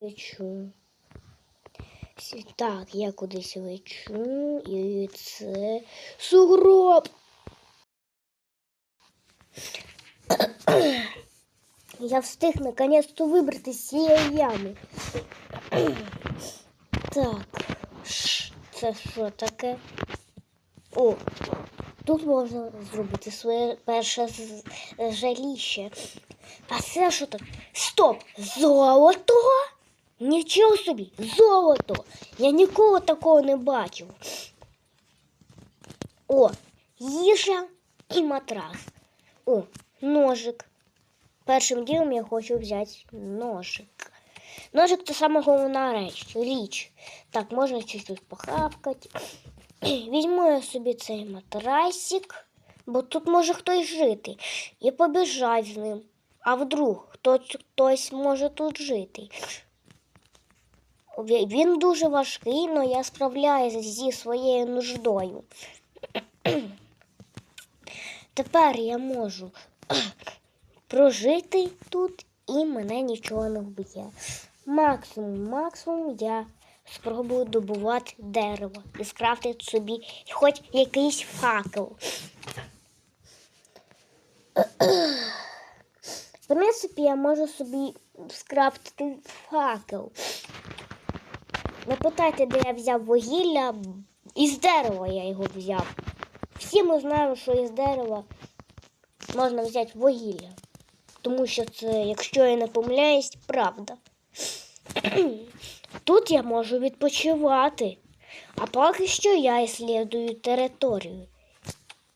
лечу. Так, я кудись лечу, і це сугроб. Я встиг наконец-то вибрати з цієї ями. Так, це що таке? О, тут можна зробити своє перше жилище. А це що так? Стоп! Золото? Нічого собі, золото! Я ніколи такого не бачив. О, їжа і матрас. О, ножик. Першим ділом я хочу взяти ножик. Ножик це саме головна реч, річ. Так, можна чуть-чуть похавкати. Візьму я собі цей матрасик, бо тут може хтось жити. І побіжать з ним. А вдруг хтось, хтось може тут жити. Ві- Він дуже важкий, але я справляюся зі своєю нуждою. Тепер я можу прожити тут і мене нічого не вб'є. Максимум, максимум я спробую добувати дерево і скрафтити собі хоч якийсь факел. В принципі, я можу собі скрафтити факел. Не питайте, де я взяв вугілля, із дерева я його взяв. Всі ми знаємо, що із дерева можна взяти вугілля. Тому що це, якщо я не помиляюсь, правда. Тут я можу відпочивати. А поки що я іслідую територію.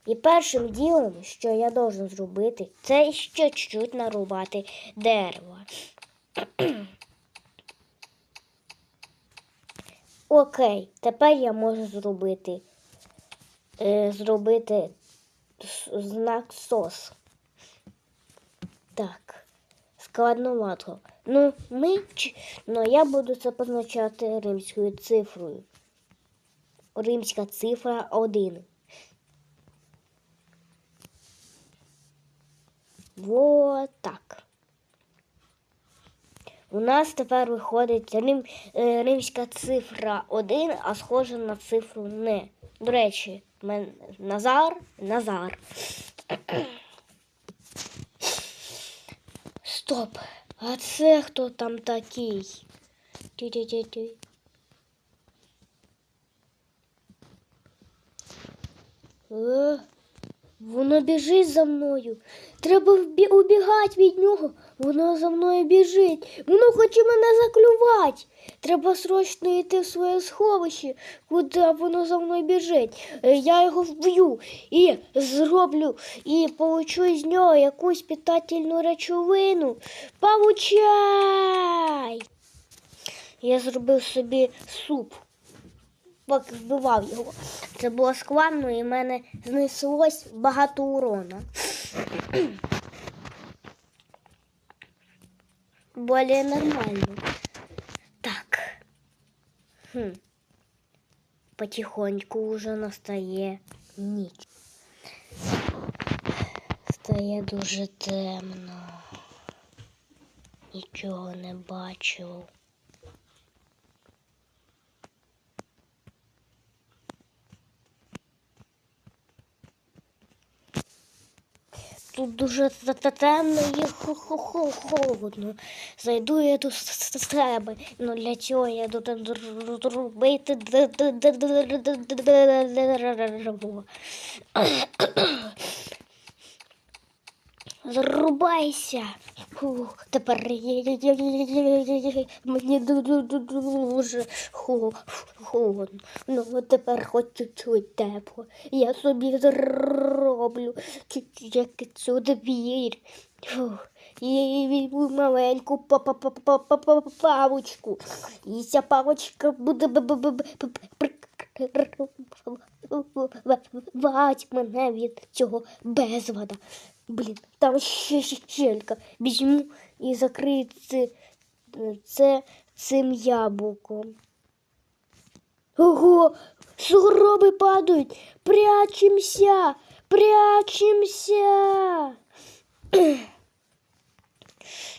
І першим ділом, що я должен зробити, це ще чуть-чуть нарубати дерево. Окей, тепер я можу зробити, е, зробити знак сос. Так, складновато. Ну, ми, ну, я буду це позначати римською цифрою. Римська цифра 1. Вот так. У нас тепер виходить рим, е, римська цифра 1, а схожа на цифру не. До речі, мен, Назар, Назар. Стоп. А це хто там такий? Ті-ті-ті-ті. Е, Воно біжить за мною. Треба убігати від нього. Воно за мною біжить. Воно хоче мене заклювати. Треба срочно йти в своє сховище, куди воно за мною біжить. Я його вб'ю і зроблю, і получу з нього якусь питательну речовину. Получай! Я зробив собі суп поки вбивав його. Це було складно і в мене знеслось багато урона. Более нормально. Так. Хм. Потихоньку уже настає ніч. Стає дуже темно. Нічого не бачу. Тут дуже темно і хо- хо- хо- холодно. Зайду я до себе. Ну для чого я тут робити дерево. Зарубайся. Тепер мені ду- ду- ду- дуже хо- холодно. Ну, тепер хоч чуть-чуть тепло. Я собі зроблю цю двір. І маленьку па- па- па- па- па- па- паличку. І ця паличка буде прикривати мене від цього безвада. Блін, там ще ще щелька. Візьму і закрию це, це цим яблуком. Ого, сугроби падають. Прячемся, прячемся.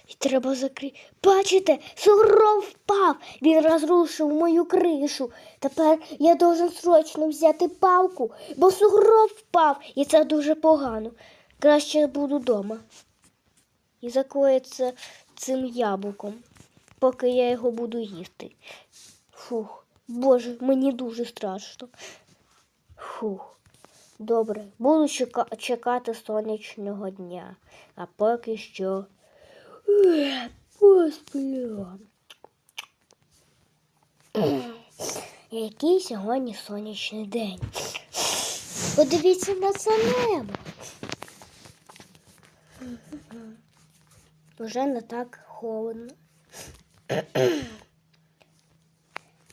І треба закрити. Бачите, сугроб впав. Він розрушив мою кришу. Тепер я должен срочно взяти палку, бо сугроб впав, і це дуже погано. Краще буду вдома. І закроється цим яблуком, поки я його буду їсти. Фух, боже, мені дуже страшно. Фух. Добре, буду чекати сонячного дня, а поки що посплю. Який сьогодні сонячний день. Подивіться на це небо. Уже не так холодно.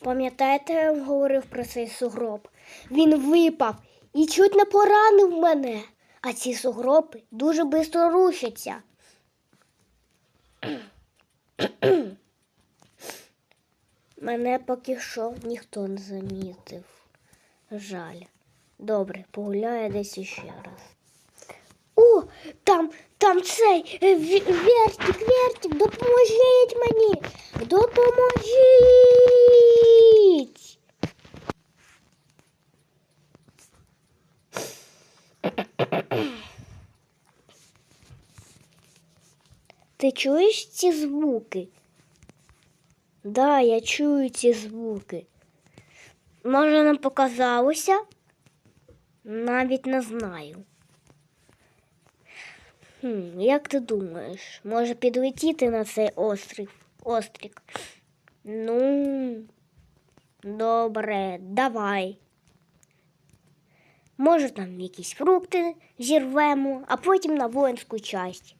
Пам'ятаєте, я вам говорив про цей сугроб? Він випав і чуть не поранив мене. А ці сугроби дуже швидко рушаться. Мене поки що ніхто не замітив. Жаль. Добре, погуляю десь іще раз. О, там, там цей е, вертик, вертик, допоможіть мені. Допоможіть. Ти чуєш ці звуки? Да, я чую ці звуки. Може, нам показалося? Навіть не знаю. Хм, як ти думаєш, може підлетіти на цей острів? Острів? Ну, добре, давай. Може, там якісь фрукти зірвемо, а потім на воїнську часть.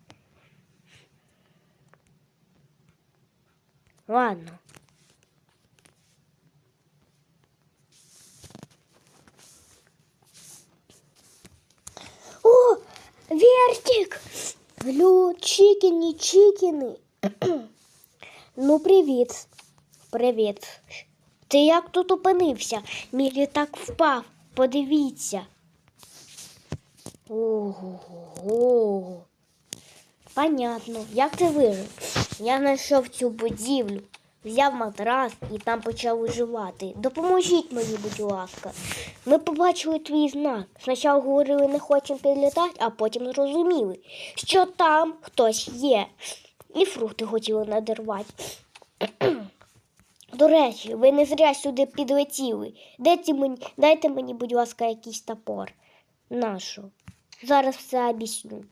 Ладно. О, вертик! Глю, чікіні, чікіни. ну, привіт. Привіт. Ти як тут опинився? Мій літак впав. Подивіться. Ого. Понятно. Як ти вижив? Я знайшов цю будівлю, взяв матрас і там почав виживати. Допоможіть мені, будь ласка. Ми побачили твій знак. Спочатку говорили, не хочемо підлітати, а потім зрозуміли, що там хтось є. І фрукти хотіли надервати. До речі, ви не зря сюди підлетіли. Дайте мені, дайте мені, будь ласка, якийсь топор. Нашу. Зараз все об'ясню.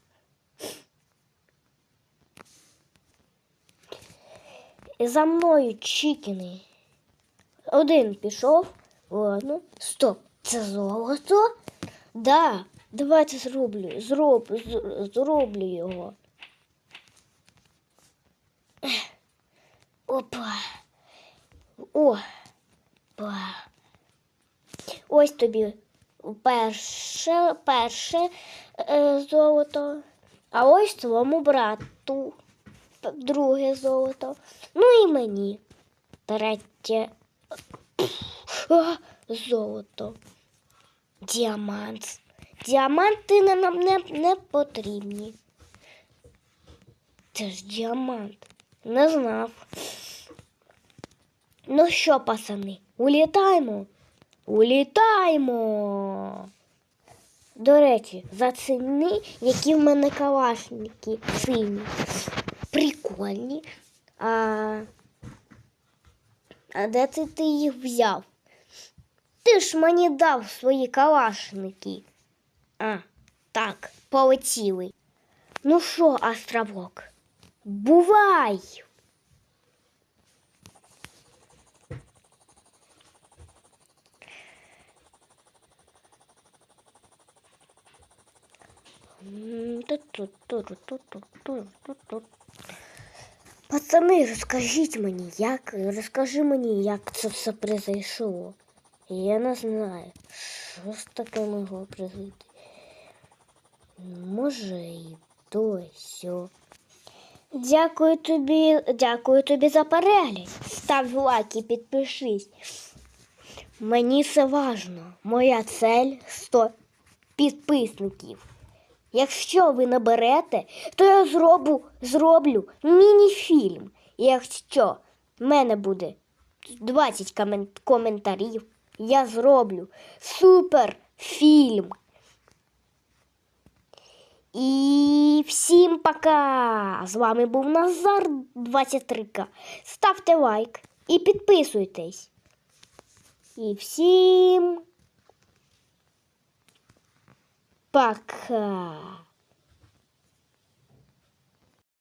За мною чікіни. Один пішов. Ладно. Стоп. Це золото? Да. Давайте зроблю. Зроб, зроблю його. Опа. Опа. Ось тобі перше, перше е, золото. А ось твоєму брату друге золото. Мені. Третє а, золото. Діамант. Діаманти нам не, не потрібні. Це ж діамант. Не знав. Ну що, пацани, улітаємо? Улітаємо. До речі, заціни, які в мене калашники сині. Прикольні. А, а де ти, ти їх взяв? Ти ж мені дав свої калашники. А, так, полетіли. Ну що, островок? Бувай! М, ту-ту-ту-ру-ту-ту-ту-ру-ту-ту. Пацани, розкажіть мені, як, розкажи мені, як це все произошло. Я не знаю, що ж таке могло произойти. Може і то, і сьо. Дякую тобі, дякую тобі за перегляд. Став лайк і підпишись. Мені це важно. Моя цель 100 підписників. Якщо ви наберете, то я зроблю, зроблю міні-фільм. Якщо в мене буде 20 комен- коментарів, я зроблю суперфільм. І всім пока! З вами був Назар 23К. Ставте лайк і підписуйтесь. І всім пока!